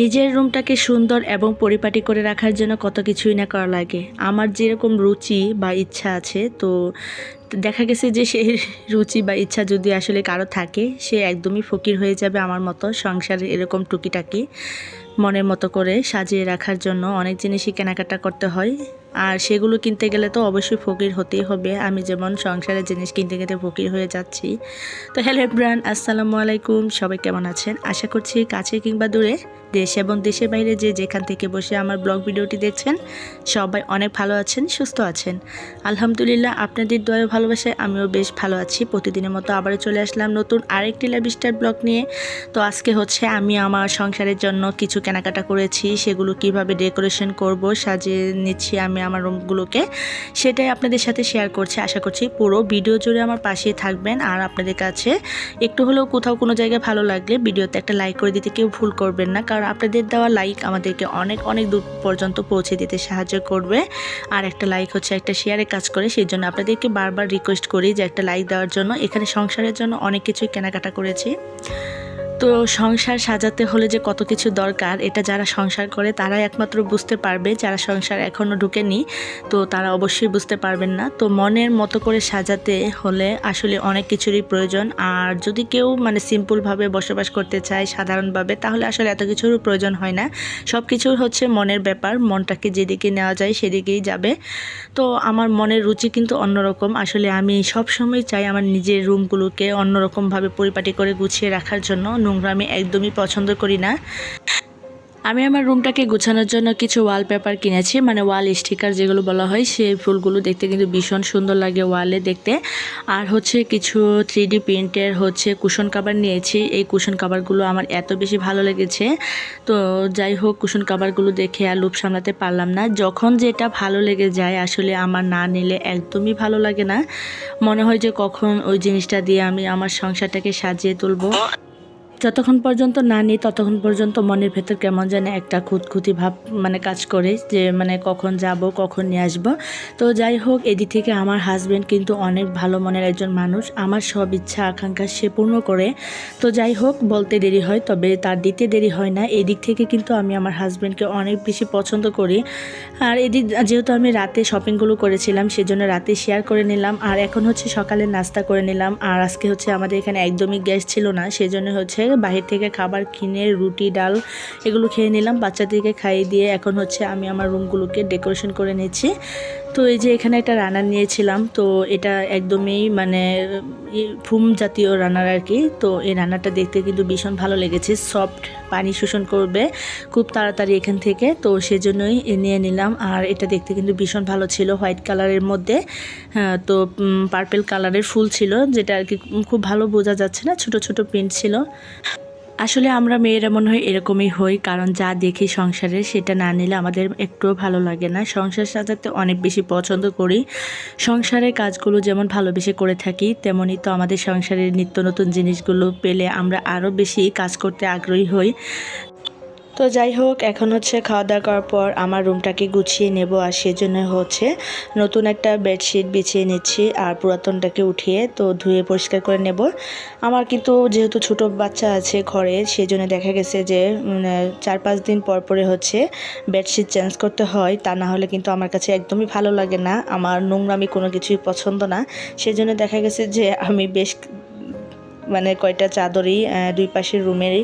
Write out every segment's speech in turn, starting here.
নিজের রুমটাকে সুন্দর এবং পরিপাটি করে রাখার জন্য কত কিছুই না করা লাগে। আমার যেরকম রুচি বা ইচ্ছা আছে, তো দেখা গেছে যে সেই রুচি বা ইচ্ছা যদি আসলে কারও থাকে, সে একদমই ফকির হয়ে যাবে আমার মতো সংসারে এরকম টুকিটাকি মনের মতো করে সাজিয়ে রাখার জন্য। অনেক জিনিসই কেনাকাটা করতে হয়। আর সেগুলো কিনতে গেলে তো অবশ্যই ফকির হতেই হবে। আমি যেমন সংসারের জিনিস কিনতে কিনতে ফকির হয়ে যাচ্ছি। তো হ্যালো এভরান আসসালামু আলাইকুম। সবাই কেমন আছেন? আশা করছি কাছে কিংবা দূরে, দেশ এবং দেশের বাইরে যে যেখান থেকে বসে আমার ব্লগ ভিডিওটি দেখছেন, সবাই অনেক ভালো আছেন, সুস্থ আছেন। আলহামদুলিল্লাহ, আপনাদের দয়া ভালোবাসায় আমিও বেশ ভালো আছি। প্রতিদিনের মতো আবারও চলে আসলাম নতুন আরেকটি লাইভ স্টাইল ব্লগ নিয়ে। তো আজকে হচ্ছে আমি আমার সংসারের জন্য কিছু কেনাকাটা করেছি। সেগুলো কীভাবে ডেকোরেশন করব, সাজিয়ে নিচ্ছি আমি আমার রুমগুলোকে, সেটাই আপনাদের সাথে শেয়ার করছি। আশা করছি পুরো ভিডিও জুড়ে আমার পাশেই থাকবেন। আর আপনাদের কাছে একটু হলেও কোথাও কোনো জায়গায় ভালো লাগলে ভিডিওতে একটা লাইক করে দিতে কেউ ভুল করবেন না। কারণ আপনাদের দেওয়া লাইক আমাদেরকে অনেক অনেক দূর পর্যন্ত পৌঁছে দিতে সাহায্য করবে। আর একটা লাইক হচ্ছে একটা শেয়ারে কাজ করে। সেই জন্য আপনাদেরকে বারবার রিকোয়েস্ট করি যে একটা লাইক দেওয়ার জন্য। এখানে সংসারের জন্য অনেক কিছুই কেনাকাটা করেছি। তো সংসার সাজাতে হলে যে কত কিছু দরকার, এটা যারা সংসার করে তারাই একমাত্র বুঝতে পারবে, যারা সংসার এখনও ঢুকেনি তো তারা অবশ্যই বুঝতে পারবেন না। তো মনের মতো করে সাজাতে হলে আসলে অনেক কিছুরই প্রয়োজন। আর যদি কেউ মানে সিম্পলভাবে বসবাস করতে চায় সাধারণভাবে, তাহলে আসলে এত কিছুর প্রয়োজন হয় না। সব কিছুর হচ্ছে মনের ব্যাপার, মনটাকে যেদিকে নেওয়া যায় সেদিকেই যাবে। তো আমার মনের রুচি কিন্তু অন্যরকম। আসলে আমি সব সময় চাই আমার নিজের রুমগুলোকে অন্যরকমভাবে পরিপাটি করে গুছিয়ে রাখার জন্য। নোংরা আমি একদমই পছন্দ করি না। আমি আমার রুমটাকে গোছানোর জন্য কিছু ওয়ালপেপার কিনেছি মানে ওয়াল স্টিকার যেগুলো বলা হয় সেই ফুলগুলো দেখতে কিন্তু ভীষণ সুন্দর লাগে ওয়ালে দেখতে। আর হচ্ছে কিছু থ্রি ডি প্রিন্টের হচ্ছে কুশন কাভার নিয়েছি, এই কুশন কাভারগুলো আমার এত বেশি ভালো লেগেছে। তো যাই হোক কুশন কাভারগুলো দেখে আর লুপ সামলাতে পারলাম না। যখন যেটা ভালো লেগে যায়, আসলে আমার না নিলে একদমই ভালো লাগে না। মনে হয় যে কখন ওই জিনিসটা দিয়ে আমি আমার সংসারটাকে সাজিয়ে তুলবো। যতক্ষণ পর্যন্ত না নিই, ততক্ষণ পর্যন্ত মনের ভেতর কেমন যেন একটা খুঁতখুঁতি ভাব মানে কাজ করে যে মানে কখন যাব, কখন নিয়ে আসব। তো যাই হোক, এদিক থেকে আমার হাজব্যান্ড কিন্তু অনেক ভালো মনের একজন মানুষ। আমার সব ইচ্ছা, আকাঙ্ক্ষা সে পূর্ণ করে। তো যাই হোক, বলতে দেরি হয়, তবে তার দিতে দেরি হয় না। এদিক থেকে কিন্তু আমি আমার হাজব্যান্ডকে অনেক বেশি পছন্দ করি। আর এদিক, যেহেতু আমি রাতে শপিংগুলো করেছিলাম, সেজন্য রাতে শেয়ার করে নিলাম। আর এখন হচ্ছে সকালে নাস্তা করে নিলাম। আর আজকে হচ্ছে আমাদের এখানে একদমই গ্যাস ছিল না, সেজন্য হচ্ছে বাহির থেকে খাবার কিনে রুটি ডাল এগুলো খেয়ে নিলাম। বাচ্চাদেরকে খাইয়ে দিয়ে এখন হচ্ছে আমি আমার রুমগুলোকে ডেকোরেশন করে নিচ্ছি। তো এই যে এখানে একটা রানার নিয়েছিলাম তো এটা একদমই মানে ফুম জাতীয় রান্নার আর কি। তো এই রান্নাটা দেখতে কিন্তু ভীষণ ভালো লেগেছে। সফট পানি শোষণ করবে খুব তাড়াতাড়ি এখান থেকে। তো সেজন্যই নিয়ে নিলাম। আর এটা দেখতে কিন্তু ভীষণ ভালো ছিল হোয়াইট কালারের মধ্যে। হ্যাঁ, তো পার্পেল কালারের ফুল ছিল যেটা আর কি খুব ভালো বোঝা যাচ্ছে না। ছোট ছোট প্রিন্ট ছিল। আসলে আমরা মেয়েরা মনে হয় এরকমই হই, কারণ যা দেখি সংসারে সেটা না নিলে আমাদের একটুও ভালো লাগে না। সংসার সাজাতে অনেক বেশি পছন্দ করি। সংসারের কাজগুলো যেমন ভালোবেসে করে থাকি, তেমনই তো আমাদের সংসারের নিত্য নতুন জিনিসগুলো পেলে আমরা আরও বেশি কাজ করতে আগ্রহী হই। তো যাই হোক, এখন হচ্ছে খাওয়া দাওয়া করার পর আমার রুমটাকে গুছিয়ে নেব আর সেজন্য হচ্ছে নতুন একটা বেডশিট বিছিয়ে নিচ্ছি আর পুরাতনটাকে উঠিয়ে তো ধুয়ে পরিষ্কার করে নেব। আমার কিন্তু যেহেতু ছোট বাচ্চা আছে ঘরে, সেজন্য দেখা গেছে যে চার পাঁচ দিন পর পরে হচ্ছে বেডশিট চেঞ্জ করতে হয়, তা না হলে কিন্তু আমার কাছে একদমই ভালো লাগে না। আমার নোংরামি কোনো কিছুই পছন্দ না। সেজন্য দেখা গেছে যে, আমি বেশ মানে কয়টা চাদরই দুই পাশের রুমেরই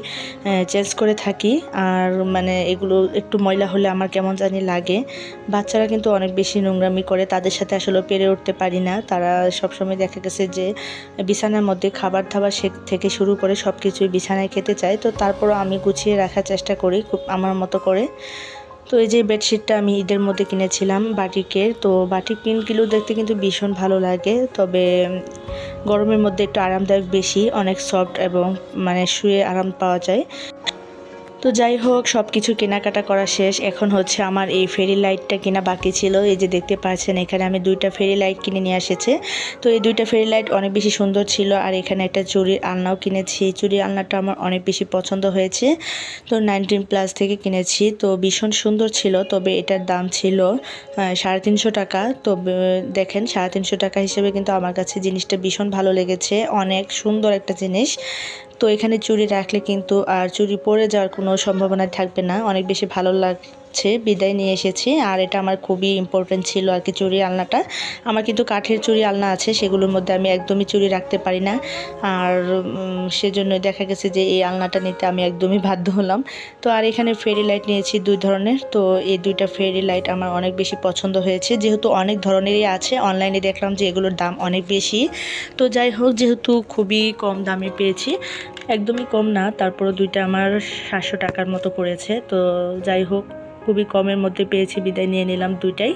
চেঞ্জ করে থাকি। আর মানে এগুলো একটু ময়লা হলে আমার কেমন জানি লাগে। বাচ্চারা কিন্তু অনেক বেশি নোংরামি করে, তাদের সাথে আসলে পেরে উঠতে পারি না। তারা সবসময় দেখা গেছে যে, বিছানার মধ্যে খাবার দাবার থেকে শুরু করে সব কিছুই বিছানায় খেতে চায়। তো তারপরও আমি গুছিয়ে রাখার চেষ্টা করি খুব আমার মতো করে। তো এই যে বেডশিটটা আমি ঈদের মধ্যে কিনেছিলাম বাটিকের, তো বাটিক প্রিন্টগুলো দেখতে কিন্তু ভীষণ ভালো লাগে। তবে গরমের মধ্যে একটু আরামদায়ক বেশি, অনেক সফট এবং মানে শুয়ে আরাম পাওয়া যায়। তো যাই হোক সব কিছু কেনাকাটা করা শেষ। এখন হচ্ছে আমার এই ফেরি লাইটটা কেনা বাকি ছিল। এই যে দেখতে পাচ্ছেন, এখানে আমি দুইটা ফেরি লাইট কিনে নিয়ে এসেছে। তো এই দুইটা ফেরি লাইট অনেক বেশি সুন্দর ছিল, আর এখানে একটা চুরির আলনাও কিনেছি। চুরির আলনাটা আমার অনেক বেশি পছন্দ হয়েছে। তো নাইনটিন প্লাস থেকে কিনেছি। তো ভীষণ সুন্দর ছিল, তবে এটার দাম ছিল সাড়ে তিনশো টাকা। তো দেখেন, সাড়ে তিনশো টাকা হিসেবে কিন্তু আমার কাছে জিনিসটা ভীষণ ভালো লেগেছে। অনেক সুন্দর একটা জিনিস। তো এখানে চুড়ি রাখলে কিন্তু আর চুড়ি পরে যাওয়ার কোনো সম্ভাবনা থাকবে না। অনেক বেশি ভালো লাগছে বিদায় নিয়ে এসেছি। আর এটা আমার খুবই ইম্পর্টেন্ট ছিল আর কি চুড়ি আলনাটা। আমার কিন্তু কাঠের চুড়ি আলনা আছে, সেগুলোর মধ্যে আমি একদমই চুরি রাখতে পারি না। আর সেজন্য দেখা গেছে যে এই আলনাটা নিতে আমি একদমই বাধ্য হলাম। তো আর এখানে ফেরি লাইট নিয়েছি দুই ধরনের। তো এই দুইটা ফেরি লাইট আমার অনেক বেশি পছন্দ হয়েছে। যেহেতু অনেক ধরনেরই আছে অনলাইনে দেখলাম যে এগুলোর দাম অনেক বেশি। তো যাই হোক, যেহেতু খুবই কম দামে পেয়েছি, একদমই কম না তারপরে দুইটা আমার সাতশো টাকার মতো পড়েছে। তো যাই হোক খুবই কমের মধ্যে পেয়েছি বিদায় নিয়ে নিলাম দুইটাই।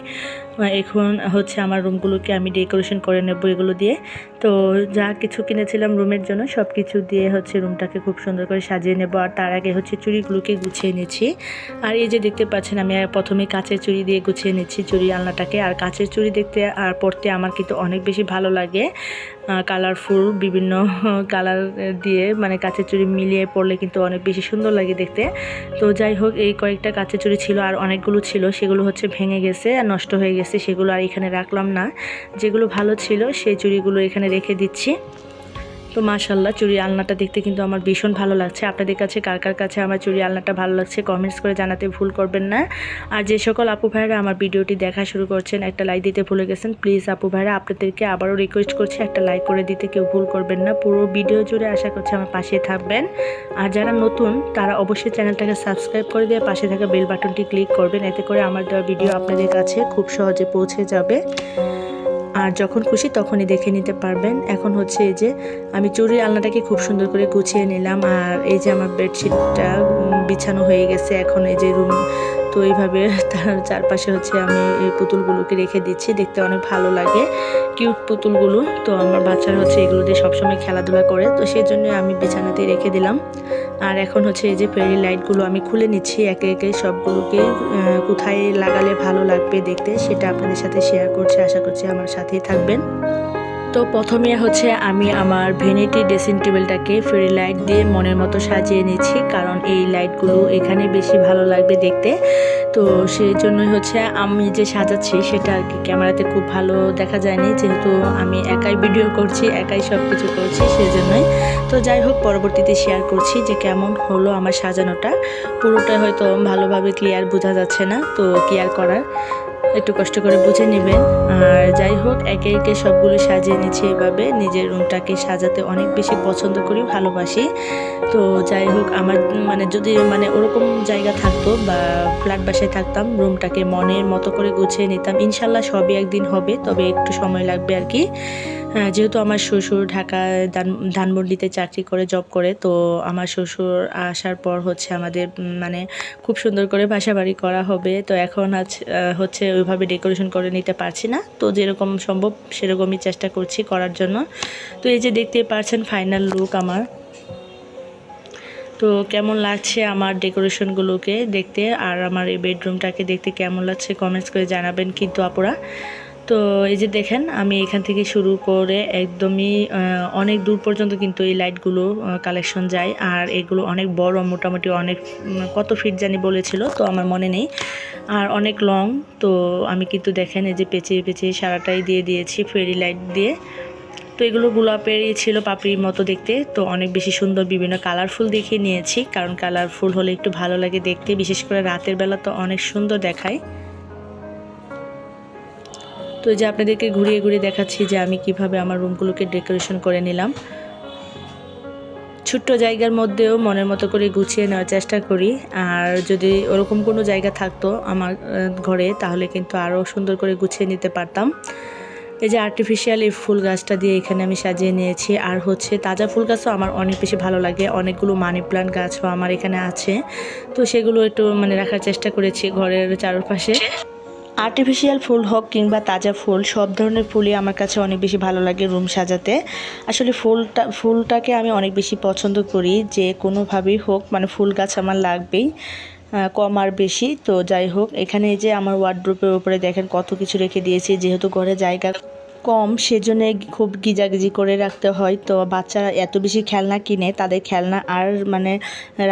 এখন হচ্ছে আমার রুমগুলোকে আমি ডেকোরেশন করে নেব এগুলো দিয়ে। তো যা কিছু কিনেছিলাম রুমের জন্য সব কিছু দিয়ে হচ্ছে রুমটাকে খুব সুন্দর করে সাজিয়ে নেব। আর তার আগে হচ্ছে চুড়িগুলোকে গুছিয়ে নিচ্ছি। আর এই যে দেখতে পাচ্ছেন, আমি প্রথমে কাঁচের চুড়ি দিয়ে গুছিয়ে নিচ্ছি চুড়ি আলনাটাকে। আর কাঁচের চুড়ি দেখতে আর পরতে আমার কিন্তু অনেক বেশি ভালো লাগে। কালারফুল বিভিন্ন কালার দিয়ে মানে কাঁচের চুড়ি মিলিয়ে পরলে কিন্তু অনেক বেশি সুন্দর লাগে দেখতে। তো যাই হোক, এই কয়েকটা কাঁচের চুড়ি ছিল আর অনেকগুলো ছিল, সেগুলো হচ্ছে ভেঙে গেছে আর নষ্ট হয়ে গেছে। সেগুলো আর এখানে রাখলাম না। যেগুলো ভালো ছিল সেই চুড়িগুলো এখানে রেখে দিচ্ছি। তো মাশাল্লাহ চুরি আলনাটা দেখতে কিন্তু আমার ভীষণ ভালো লাগছে। আপনাদের কাছে কার কার কাছে আমার চুরি আলনাটা ভালো লাগছে কমেন্টস করে জানাতে ভুল করবেন না। আর যে সকল আপু ভাইরা আমার ভিডিওটি দেখা শুরু করছেন, একটা লাইক দিতে ভুলে গেছেন প্লিজ আপু ভাইরা, আপনাদেরকে আবারও রিকোয়েস্ট করছি, একটা লাইক করে দিতে কেউ ভুল করবেন না। পুরো ভিডিও জুড়ে আশা করছি আমার পাশে থাকবেন। আর যারা নতুন, তারা অবশ্যই চ্যানেলটাকে সাবস্ক্রাইব করে দিয়ে পাশে থাকা বেল বাটনটি ক্লিক করবেন, এতে করে আমার দেওয়া ভিডিও আপনাদের কাছে খুব সহজে পৌঁছে যাবে। আর যখন খুশি তখনই দেখে নিতে পারবেন। এখন হচ্ছে এই যে আমি চুরির আলনাটাকে খুব সুন্দর করে গুছিয়ে নিলাম আর এই যে আমার বেডশিটটা বিছানো হয়ে গেছে এখন এই যে রুম। তো এইভাবে তার চারপাশে হচ্ছে আমি এই পুতুলগুলোকে রেখে দিচ্ছি, দেখতে অনেক ভালো লাগে, কিউট পুতুলগুলো। তো আমার বাচ্চারা হচ্ছে এগুলো দিয়ে সবসময় খেলাধুলা করে, তো সেই জন্য আমি বিছানাতেই রেখে দিলাম। আর এখন হচ্ছে এই যে ফেরি লাইটগুলো আমি খুলে নিচ্ছি, একে একে সবগুলোকে কোথায় লাগালে ভালো লাগবে দেখতে সেটা আপনাদের সাথে শেয়ার করছি, আশা করছি আমার সাথেই থাকবেন। তো প্রথমে হচ্ছে আমি আমার ভেনিটি ড্রেসিং টেবিলটাকে ফেরি লাইট দিয়ে মনের মতো সাজিয়ে নিচ্ছি, কারণ এই লাইটগুলো এখানে বেশি ভালো লাগবে দেখতে। তো সেই জন্যই হচ্ছে আমি যে সাজাচ্ছি সেটা আর কি ক্যামেরাতে খুব ভালো দেখা যায়নি। যেহেতু আমি একাই ভিডিও করছি, একাই সব কিছু করছি সেই জন্যই তো যাই হোক, পরবর্তীতে শেয়ার করছি যে কেমন হলো আমার সাজানোটা। পুরোটা হয়তো ভালোভাবে ক্লিয়ার বোঝা যাচ্ছে না, তো ক্লিয়ার করার? একটু কষ্ট করে বুঝে নেবেন। আর যাই হোক একে একে সবগুলো সাজিয়ে নিচ্ছি এভাবে। নিজের রুমটাকে সাজাতে অনেক বেশি পছন্দ করি ভালোবাসি। তো যাই হোক আমার মানে যদি মানে ওরকম জায়গা থাকতো বা ফ্ল্যাট বাসায় থাকতাম রুমটাকে মনের মতো করে গুছিয়ে নিতাম। ইনশাল্লাহ সবই একদিন হবে তবে একটু সময় লাগবে আর কি। হ্যাঁ, যেহেতু আমার শ্বশুর ঢাকায় ধান ধানমন্ডিতে চাকরি করে জব করে তো আমার শ্বশুর আসার পর হচ্ছে আমাদের মানে খুব সুন্দর করে বাসা বাড়ি করা হবে। তো এখন আজ হচ্ছে ওইভাবে ডেকোরেশন করে নিতে পারছি না। তো যেরকম সম্ভব সেরকমই চেষ্টা করছি করার জন্য। তো এই যে দেখতে পারছেন ফাইনাল লুক আমার। তো কেমন লাগছে আমার ডেকোরেশনগুলোকে দেখতে? আর আমার এই বেডরুমটাকে দেখতে কেমন লাগছে? কমেন্টস করে জানাবেন কিন্তু আপুরা। তো এই যে দেখেন, আমি এখান থেকে শুরু করে একদমই অনেক দূর পর্যন্ত কিন্তু এই লাইটগুলো কালেকশন যায়। আর এগুলো অনেক বড়, মোটামুটি অনেক কত ফিট জানি বলেছিল, তো আমার মনে নেই। আর অনেক লং তো আমি কিন্তু দেখেন এই যে পেঁচিয়ে পেঁচিয়ে সারাটাই দিয়ে দিয়েছি ফেরি লাইট দিয়ে। তো এগুলো গোলাপেরই ছিল পাপড়ির মতো দেখতে, তো অনেক বেশি সুন্দর বিভিন্ন কালারফুল দেখে নিয়েছি। কারণ কালারফুল হলে একটু ভালো লাগে দেখতে, বিশেষ করে রাতের বেলা তো অনেক সুন্দর দেখায়। তো যে আপনাদেরকে ঘুরিয়ে ঘুরিয়ে দেখাচ্ছি যে আমি কীভাবে আমার রুমগুলোকে ডেকোরেশন করে নিলাম। ছোট্ট জায়গার মধ্যেও মনের মতো করে গুছিয়ে নেওয়ার চেষ্টা করি। আর যদি ওরকম কোনো জায়গা থাকতো আমার ঘরে, তাহলে কিন্তু আরও সুন্দর করে গুছিয়ে নিতে পারতাম। এই যে আর্টিফিশিয়াল এই ফুল গাছটা দিয়ে এখানে আমি সাজিয়ে নিয়েছি। আর হচ্ছে তাজা ফুল গাছও আমার অনেক বেশি ভালো লাগে। অনেকগুলো মানি প্লান্ট গাছও আমার এখানে আছে। তো সেগুলো একটু মানে রাখার চেষ্টা করেছি ঘরের চারপাশে। আর্টিফিশিয়াল ফুল হোক কিংবা তাজা ফুল, সব ধরনের ফুলই আমার কাছে অনেক বেশি ভালো লাগে রুম সাজাতে। আসলে ফুলটা, ফুলটাকে আমি অনেক বেশি পছন্দ করি, যে কোনোভাবেই হোক মানে ফুল গাছ আমার লাগবেই কম আর বেশি। তো যাই হোক, এখানে যে আমার ওয়ার্ড্রোপের উপরে দেখেন কত কিছু রেখে দিয়েছি, যেহেতু ঘরে জায়গা কম, সেজন্য খুব গিজাগিজি করে রাখতে হয়। তো বাচ্চারা এত বেশি খেলনা কিনে, তাদের খেলনা আর মানে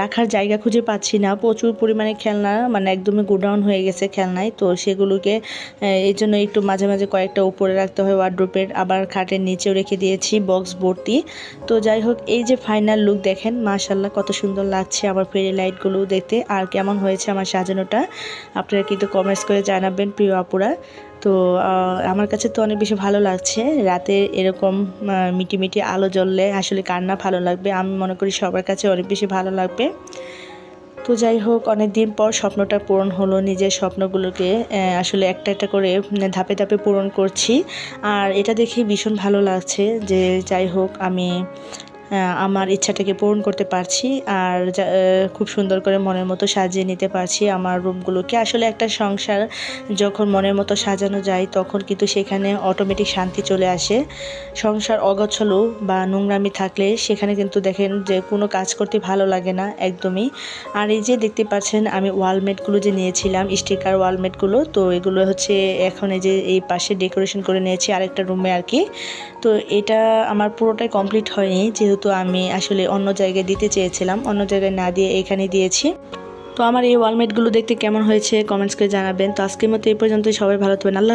রাখার জায়গা খুঁজে পাচ্ছি না। প্রচুর পরিমাণে খেলনা মানে একদমই গোডাউন হয়ে গেছে খেলনায়। তো সেগুলোকে এই জন্য একটু মাঝে মাঝে কয়েকটা উপরে রাখতে হয় ওয়ার্ড্রোপের আবার খাটের নিচেও রেখে দিয়েছি বক্স ভর্তি। তো যাই হোক, এই যে ফাইনাল লুক দেখেন মাশাল্লাহ কত সুন্দর লাগছে আবার ফেরি লাইটগুলো দেখতে। আর কেমন হয়েছে আমার সাজানোটা, আপনারা কিন্তু কমেন্টস করে জানাবেন প্রিয় আপুরা। তো আমার কাছে তো অনেক বেশি ভালো লাগছে। রাতে এরকম মিটি মিটি আলো জ্বললে আসলে কান্না ভালো লাগবে। আমি মনে করি সবার কাছে অনেক বেশি ভালো লাগবে। তো যাই হোক অনেক দিন পর স্বপ্নটা পূরণ হলো নিজের স্বপ্নগুলোকে আসলে একটা একটা করে ধাপে ধাপে পূরণ করছি। আর এটা দেখে ভীষণ ভালো লাগছে যে যাই হোক, আমি আমার ইচ্ছাটাকে পূরণ করতে পারছি আর খুব সুন্দর করে মনের মতো সাজিয়ে নিতে পারছি আমার রুমগুলোকে আসলে একটা সংসার যখন মনের মতো সাজানো যায়, তখন কিন্তু সেখানে অটোমেটিক শান্তি চলে আসে। সংসার অগোছলো বা নোংরামি থাকলে সেখানে কিন্তু দেখেন যে কোনো কাজ করতে ভালো লাগে না একদমই। আর এই যে দেখতে পাচ্ছেন, আমি ওয়ালমেটগুলো যে নিয়েছিলাম, স্টিকার ওয়ালমেটগুলো তো এগুলো হচ্ছে এখন এই যে এই পাশে ডেকোরেশন করে নিয়েছি আরেকটা রুমে আর কি। তো এটা আমার পুরোটাই কমপ্লিট হয়নি যেহেতু আমি আসলে অন্য জায়গায় দিতে চেয়েছিলাম, অন্য জায়গায় না দিয়ে এখানে দিয়েছি। তো আমার এই ওয়ালমেটগুলো দেখতে কেমন হয়েছে, কমেন্টস করে জানাবেন। তো আজকের মতো এই পর্যন্ত সবাই ভালো থাকবেন। আল্লাহ